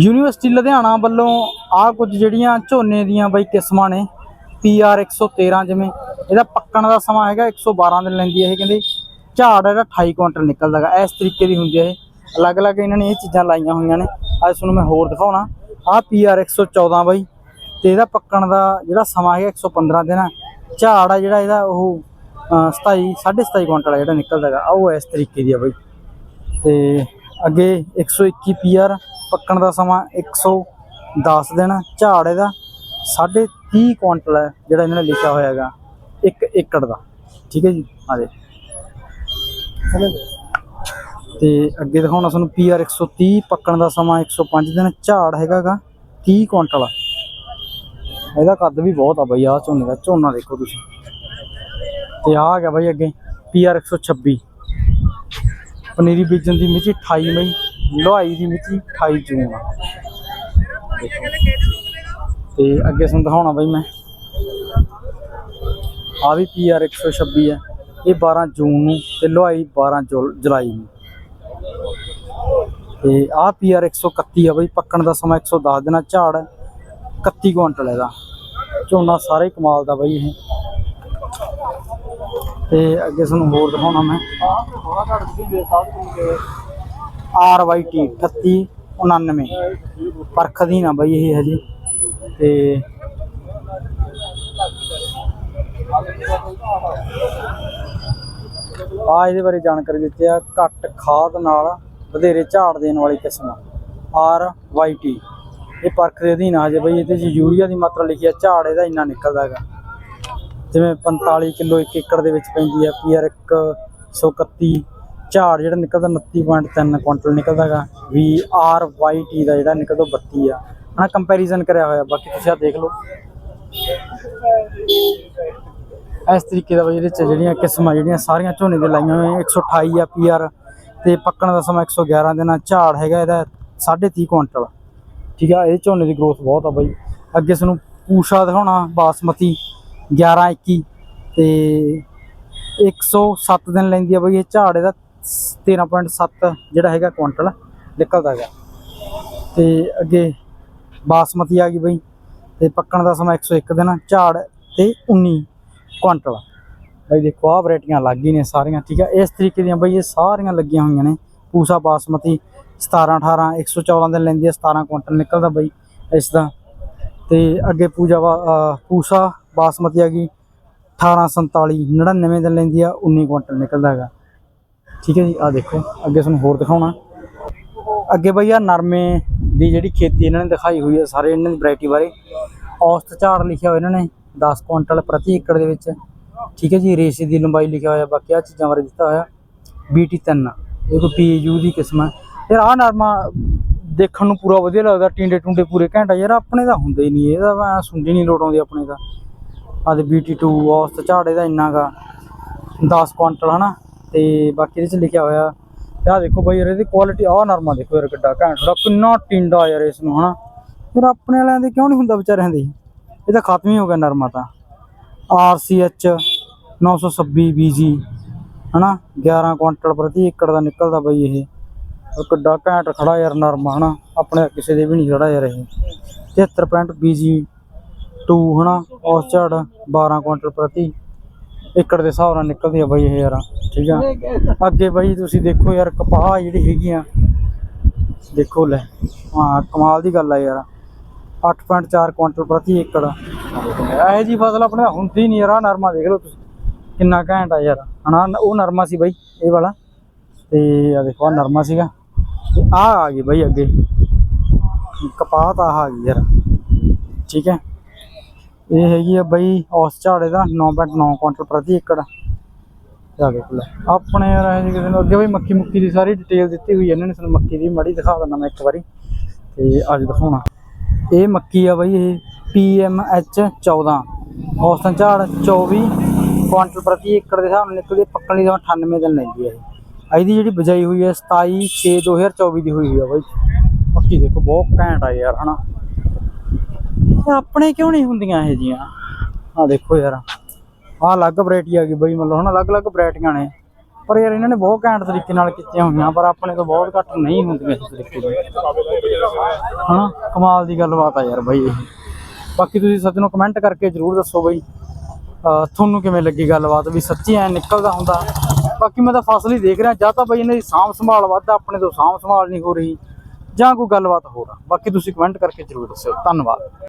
University Ludhiana ਵੱਲੋਂ ਆ ਕੁਝ ਜਿਹੜੀਆਂ ਝੋਨੇ ਦੀਆਂ ਬਈ ਕਿਸਮਾਂ ਨੇ PR 113 ਜਿਵੇਂ ਇਹਦਾ ਪੱਕਣ ਦਾ ਸਮਾਂ ਹੈਗਾ 112 ਦਿਨ ਲੈਂਦੀ ਹੈ ਇਹ ਕਹਿੰਦੇ ਝਾੜ ਇਹਦਾ 28 ਕੁਇੰਟਲ ਨਿਕਲਦਾ ਹੈਗਾ ਇਸ ਤਰੀਕੇ ਦੀ ਹੁੰਦੀ ਹੈ ਇਹ। ਅਲੱਗ-ਅਲੱਗ ਇਹਨਾਂ ਨੇ ਇਹ ਚੀਜ਼ਾਂ ਲਾਈਆਂ ਹੋਈਆਂ ਨੇ। ਅੱਜ ਤੁਹਾਨੂੰ ਮੈਂ ਹੋਰ ਦਿਖਾਉਣਾ। ਆ PR 114 ਬਾਈ ਤੇ ਇਹਦਾ ਪੱਕਣ ਦਾ ਜਿਹੜਾ ਸਮਾਂ ਹੈਗਾ 115 ਦਿਨ ਆ। ਝਾੜ ਆ ਜਿਹੜਾ ਇਹਦਾ ਉਹ ਅਹ, 27 27.5 ਕੁਇੰਟਲ ਆ ਜਿਹੜਾ ਨਿਕਲਦਾ ਹੈਗਾ ਉਹ ਇਸ ਤਰੀਕੇ ਦੀ ਆ ਬਾਈ। ਤੇ ਅੱਗੇ 121 ਪੀਆਰ ਪੱਕਣ ਦਾ ਸਮਾਂ 110 ਦਿਨ, ਝਾੜ ਇਹਦਾ 30 ਕੁਇੰਟਲ ਹੈ ਜਿਹੜਾ ਇਹਨਾਂ ਨੇ ਲਿਖਿਆ ਹੋਇਆ ਹੈਗਾ 1 ਏਕੜ ਦਾ। ਠੀਕ ਹੈ ਜੀ? ਆ ਦੇ ਤੇ ਅੱਗੇ ਦਿਖਾਉਣਾ ਤੁਹਾਨੂੰ ਪੀਆਰ 130 ਪੱਕਣ ਦਾ ਸਮਾਂ 105 ਦਿਨ, ਝਾੜ ਹੈਗਾਗਾ 30 ਕੁਇੰਟਲ। ਇਹਦਾ ਕੱਦ ਵੀ ਬਹੁਤ ਆ ਬਈ ਆ ਝੋਨੇ ਦਾ ਝੋਨਾ ਦੇਖੋ ਤੁਸੀਂ। ਤੇ ਆ ਆ ਗਿਆ ਬਈ ਅੱਗੇ ਪੀਆਰ 126 ਪਨੀਰੀ ਬੀਜਣ ਦੀ ਮਿਤੀ 28 ਮਈ। ਲੋਹਾਈ ਦੀ ਮਿਤੀ 28 ਜੂਨ ਆ। ਤੇ ਅੱਗੇ ਤੁਹਾਨੂੰ ਦਿਖਾਉਣਾ ਬਈ ਮੈਂ। ਆ ਵੀ ਪੀਆਰ 126 ਹੈ ਇਹ 12 ਜੂਨ ਨੂੰ ਤੇ ਲੋਹਾਈ 12 ਜੁਲਾਈ ਨੂੰ। ਤੇ ਆ ਪੀਆਰ 131 ਆ ਬਈ। ਪੱਕਣ ਦਾ ਸਮਾਂ 110 ਦਿਨਾਂ ਝਾੜ 31 ਕੁਇੰਟਲ ਇਹਦਾ। ਝੋਨਾ ਸਾਰੇ ਹੀ ਕਮਾਲ ਦਾ ਬਈ ਇਹ। ਤੇ ਅੱਗੇ ਤੁਹਾਨੂੰ ਹੋਰ ਦਿਖਾਉਣਾ ਮੈਂ। ਆਰ ਵਾਈ ਟੀ 3899 ਪਰਖ ਦੀ ਨਾ ਬਈ ਇਹ ਹਜੇ। ਤੇ ਆ ਇਹਦੇ ਬਾਰੇ ਜਾਣਕਾਰੀ ਦਿੱਤੀ ਆ, ਘੱਟ ਖਾਦ ਨਾਲ ਵਧੇਰੇ ਝਾੜ ਦੇਣ ਵਾਲੀ ਕਿਸਮ ਆਰ ਵਾਈ ਟੀ ਇਹ ਪਰਖ ਦੇ ਅਧੀਨ ਆ ਜੇ ਬਈ, ਇਹਦੇ 'ਚ ਯੂਰੀਆ ਦੀ ਮਾਤਰਾ ਲਿਖੀ ਆ, ਝਾੜ ਇਹਦਾ ਇੰਨਾ ਨਿਕਲਦਾ ਹੈਗਾ। ਜਿਵੇਂ 45 ਕਿਲੋ ਇੱਕ ਏਕੜ ਦੇ ਵਿੱਚ ਪੈਂਦੀ ਆ ਪੀਆਰ 131 ਝਾੜ ਜਿਹੜਾ ਨਿਕਲਦਾ 29.3 ਕੁਇੰਟਲ ਨਿਕਲਦਾ ਹੈਗਾ ਵੀ ਆਰ ਵਾਈ ਟੀ ਦਾ ਜਿਹੜਾ ਨਿਕਲਦਾ ਉਹ 32 ਆ। ਹਨਾ ਕੰਪੈਰੀਜ਼ਨ ਕਰਿਆ ਹੋਇਆ, ਬਾਕੀ ਤੁਸੀਂ ਆ ਦੇਖ ਲਓ। ਇਸ ਤਰੀਕੇ ਦਾ ਬਈ ਇਹਦੇ ਚ ਜਿਹੜੀਆਂ ਕਿਸਮਾਂ, ਜਿਹੜੀਆਂ ਸਾਰੀਆਂ ਝੋਨੇ ਦੇ ਲਾਈਆਂ ਹੋਈਆਂ 128 ਆ ਪੀਆਰ ਤੇ ਪੱਕਣ ਦਾ ਸਮਾਂ 111 ਦਿਨਾਂ ਝਾੜ ਹੈਗਾ ਇਹਦਾ 30.5 ਕੁਇੰਟਲ। ਠੀਕ ਆ, ਇਹ ਝੋਨੇ ਦੀ ਗਰੋਥ ਬਹੁਤ ਆ ਬਾਈ। ਅੱਗੇ ਸਾਨੂੰ ਪੂਸ਼ਾ ਦਿਖਾਉਣਾ, ਬਾਸਮਤੀ 11 21 ਤੇ 107 ਦਿਨ ਲੈਂਦੀ ਆ ਬਈ ਇਹ ਝਾੜ, ਇਹਦਾ 13.7 ਜਿਹੜਾ ਹੈਗਾ ਕੁਇੰਟਲ ਨਿਕਲਦਾ ਹੈਗਾ। ਤੇ ਅੱਗੇ ਬਾਸਮਤੀ ਆ ਗਈ ਬਈ, ਤੇ ਪੱਕਣ ਦਾ ਸਮਾਂ 101 ਦਿਨ, ਝਾੜ ਤੇ 19 ਕੁਇੰਟਲ ਬਈ ਦੇਖੋ, ਆਹ ਵੈਰਾਈਟੀਆਂ ਲੱਗ ਗਈ ਨੇ ਸਾਰੀਆਂ, ਠੀਕ ਹੈ ਇਸ ਤਰੀਕੇ ਦੀਆਂ ਬਈ ਇਹ ਸਾਰੀਆਂ ਲੱਗੀਆਂ ਹੋਈਆਂ ਨੇ। ਪੂਸਾ ਬਾਸਮਤੀ 17 18 114 ਦਿਨ ਲੈਂਦੀ ਹੈ 17 ਕੁਇੰਟਲ ਨਿਕਲਦਾ ਬਈ ਇਸ ਦਾ। ਤੇ ਅੱਗੇ ਪੂਜਾ ਪੂਸਾ ਬਾਸਮਤੀ ਆ ਗਈ 1847 99 ਦਿਨ ਲੈਂਦੀ ਆ 19 ਕੁਇੰਟਲ ਨਿਕਲਦਾ ਹੈਗਾ। ਠੀਕ ਹੈ ਜੀ ਆ ਦੇਖੋ, ਅੱਗੇ ਤੁਹਾਨੂੰ ਹੋਰ ਦਿਖਾਉਣਾ। ਅੱਗੇ ਬਈ ਆ ਨਰਮੇ ਦੀ ਜਿਹੜੀ ਖੇਤੀ ਇਹਨਾਂ ਨੇ ਦਿਖਾਈ ਹੋਈ ਹੈ, ਸਾਰੇ ਇਹਨਾਂ ਦੀ ਵੈਰਾਈਟੀ ਬਾਰੇ। ਔਸਤ ਝਾੜ ਲਿਖਿਆ ਹੋਇਆ ਇਹਨਾਂ ਨੇ 10 ਕੁਇੰਟਲ ਪ੍ਰਤੀ ਏਕੜ ਦੇ ਵਿੱਚ। ਠੀਕ ਹੈ ਜੀ, ਰੇਸ਼ੇ ਦੀ ਲੰਬਾਈ ਲਿਖਿਆ ਹੋਇਆ, ਬਾਕੀ ਆ ਚੀਜ਼ਾਂ ਬਾਰੇ ਦਿੱਤਾ ਹੋਇਆ। BT 3 ਇਹ ਕੋਈ PU ਦੀ ਕਿਸਮ ਹੈ। ਯਾਰ ਆ ਨਰਮਾ ਦੇਖਣ ਨੂੰ ਪੂਰਾ ਵਧੀਆ ਲੱਗਦਾ, ਟਿੰਡੇ ਟੁੰਡੇ ਪੂਰੇ ਘੰਟਾ ਯਾਰ ਆਪਣੇ ਦਾ ਹੁੰਦਾ ਹੀ ਨਹੀਂ ਇਹਦਾ ਮੈਂ ਸੁੰਡੀ ਨਹੀਂ ਲੋਟ ਆਉਂਦੀ ਆਪਣੇ ਦਾ ਆ ਤੇ BT2 ਔਸਤ ਝਾੜ ਇਹਦਾ ਇੰਨਾ ਗਾ। 10 ਕੁਇੰਟਲ ਹਨਾ। ਤੇ ਬਾਕੀ ਇਹਦੇ ਚ ਲਿਖਿਆ ਹੋਇਆ, ਤੇ ਆਹ ਦੇਖੋ ਬਾਈ ਯਾਰ ਇਹਦੀ ਕੁਆਲਿਟੀ ਆਹ ਨਰਮਾ ਦੇਖੋ ਯਾਰ ਕਿੱਡਾ ਘੈਂਟ ਦਾ ਕਿੰਨਾ ਟਿੰਡਾ ਯਾਰ ਇਸ ਨੂੰ ਹਨਾ? ਫਿਰ ਆਪਣੇ ਵਾਲਿਆਂ ਦੇ ਕਿਉਂ ਨਹੀਂ ਹੁੰਦਾ ਵਿਚਾਰਿਆਂ ਦੇ? ਇਹ ਤਾਂ ਖਤਮ ਹੀ ਹੋ ਗਿਆ ਨਰਮਾ ਤਾਂ। RCH 926 BG ਹਨਾ? 11 ਕੁਇੰਟਲ ਪ੍ਰਤੀ ਏਕੜ ਦਾ ਨਿਕਲਦਾ ਬਈ ਇਹ। ਉਹ ਕਿੱਡਾ ਘੈਂਟ ਖੜਾ ਯਾਰ ਨਰਮਾ, ਹਨਾ? ਆਪਣੇ ਕਿਸੇ ਦੇ ਵੀ ਨਹੀਂ ਖੜਾ ਯਾਰ ਇਹ। 73 BG 2 ਹਨਾ? ਉਸ ਝਾੜ 12 ਕੁਇੰਟਲ ਪ੍ਰਤੀ ਏਕੜ ਦੇ ਹਿਸਾਬ ਨਾਲ ਨਿਕਲਦੀ ਆ ਬਈ ਇਹ ਯਾਰ, ਠੀਕ ਆ? ਅੱਗੇ ਬਈ ਤੁਸੀਂ ਦੇਖੋ ਯਾਰ, ਕਪਾਹ ਜਿਹੜੀ ਹੈਗੀ ਆ, ਦੇਖੋ ਲੈ, ਹਾਂ, ਕਮਾਲ ਦੀ ਗੱਲ ਆ ਯਾਰ। 8.4 ਕੁਇੰਟਲ ਪ੍ਰਤੀ ਏਕੜ। ਇਹ ਜੀ ਫਸਲ ਆਪਣੇ ਹੁੰਦੀ ਨਹੀਂ ਯਾਰ, ਆਹ ਨਰਮਾ ਦੇਖ ਲਓ ਤੁਸੀਂ। ਕਿੰਨਾ ਘੈਂਟ ਆ ਯਾਰ। ਹਨਾ, ਉਹ ਨਰਮਾ ਸੀ ਬਈ, ਇਹ ਵਾਲਾ। ਤੇ ਆ ਦੇਖੋ ਆ ਨਰਮਾ ਸੀਗਾ। ਤੇ ਆ ਆ ਗਈ ਬਈ ਅੱਗੇ। ਕਪਾਹ ਤਾਂ ਆਹ ਆ ਗਈ ਯਾਰ। ਠੀਕ ਹੈ? ਇਹ ਹੈਗੀ ਆ ਬਈ ਔਸ ਝਾੜੇ ਦਾ 9.9 ਕੁਇੰਟਲ ਪ੍ਰਤੀ ਏਕੜ। ਆ ਦੇਖੋ ਲੈ ਆਪਣੇ ਯਾਰ ਜਿਹੇ ਕਿਸੇ ਨੂੰ ਅੱਗੇ ਬਈ ਮੱਕੀ ਮੁੱਕੀ ਦੀ ਸਾਰੀ ਡਿਟੇਲ ਦਿੱਤੀ ਹੋਈ ਹੈ ਇਹਨਾਂ ਨੇ ਸਾਨੂੰ ਮੱਕੀ ਦੀ ਮੜੀ ਦਿਖਾ ਦਿੰਦਾ ਮੈਂ ਇੱਕ ਵਾਰੀ। ਤੇ ਅੱਜ ਦਿਖਾਉਣਾ। ਇਹ ਮੱਕੀ ਆ ਬਈ ਇਹ PMH 14 ਔਸਤਨ ਝਾੜ 24 ਕੁਇੰਟਲ ਪ੍ਰਤੀ ਏਕੜ ਦੇ ਹਿਸਾਬ ਨਾਲ ਨਿਕਲਦੀ ਪੱਕਣ ਲਈ ਤਾਂ 98 ਦਿਨ ਲੈਂਦੀ ਹੈ ਇਹ। ਇਹਦੀ ਜਿਹੜੀ ਬਜਾਈ ਹੋਈ ਹੈ 27 6 2024 ਦੀ ਹੋਈ ਹੋਈ ਆ ਬਈ। ਮੱਕੀ ਦੇਖੋ ਬਹੁਤ ਘੈਂਟ ਆ ਯਾਰ ਹਨਾ? ਇਹ ਆਪਣੇ ਕਿਉਂ ਨਹੀਂ ਹੁੰਦੀਆਂ ਇਹ ਜੀਆਂ? ਆ ਦੇਖੋ ਯਾਰ, ਆਹ ਅਲੱਗ ਵੈਰਾਈਟੀ ਆ ਗਈ ਬਈ, ਮਤਲਬ ਹੁਣ ਅਲੱਗ-ਅਲੱਗ ਵੈਰਾਈਟੀਆਂ ਨੇ। ਪਰ ਯਾਰ ਇਹਨਾਂ ਨੇ ਬਹੁਤ ਘੈਂਟ ਤਰੀਕੇ ਨਾਲ ਕੀਤੀਆਂ ਹੋਈਆਂ, ਪਰ ਆਪਣੇ ਤੋਂ ਬਹੁਤ ਘੱਟ ਨਹੀਂ ਹੁੰਦੀਆਂ ਇਸ ਤਰੀਕੇ ਦੀਆਂ। ਹਨਾ? ਕਮਾਲ ਦੀ ਗੱਲਬਾਤ ਆ ਯਾਰ ਬਾਈ ਇਹ। ਬਾਕੀ ਤੁਸੀਂ ਸੱਜਣੋ ਕਮੈਂਟ ਕਰਕੇ ਜਰੂਰ ਦੱਸੋ ਬਾਈ ਤੁਹਾਨੂੰ ਕਿਵੇਂ ਲੱਗੀ ਗੱਲਬਾਤ, ਵੀ ਸੱਚੀ ਐ ਨਿਕਲਦਾ ਹੁੰਦਾ? ਬਾਕੀ ਮੈਂ ਤਾਂ ਫਸਲ ਹੀ ਦੇਖ ਰਿਹਾ, ਜਾਂ ਤਾਂ ਬਈ ਇਹਨਾਂ ਦੀ ਸਾਂਭ ਸੰਭਾਲ ਵੱਧ ਆਪਣੇ ਤੋਂ ਸਾਂਭ ਸੰਭਾਲ ਨਹੀਂ ਹੋ ਰਹੀ, ਜਾਂ ਕੋਈ ਗੱਲਬਾਤ ਹੋਰ ਬਾਕੀ ਤੁਸੀਂ ਕਮੈਂਟ ਕਰਕੇ ਜਰੂਰ ਦੱਸਿਓ। ਧੰਨਵਾਦ।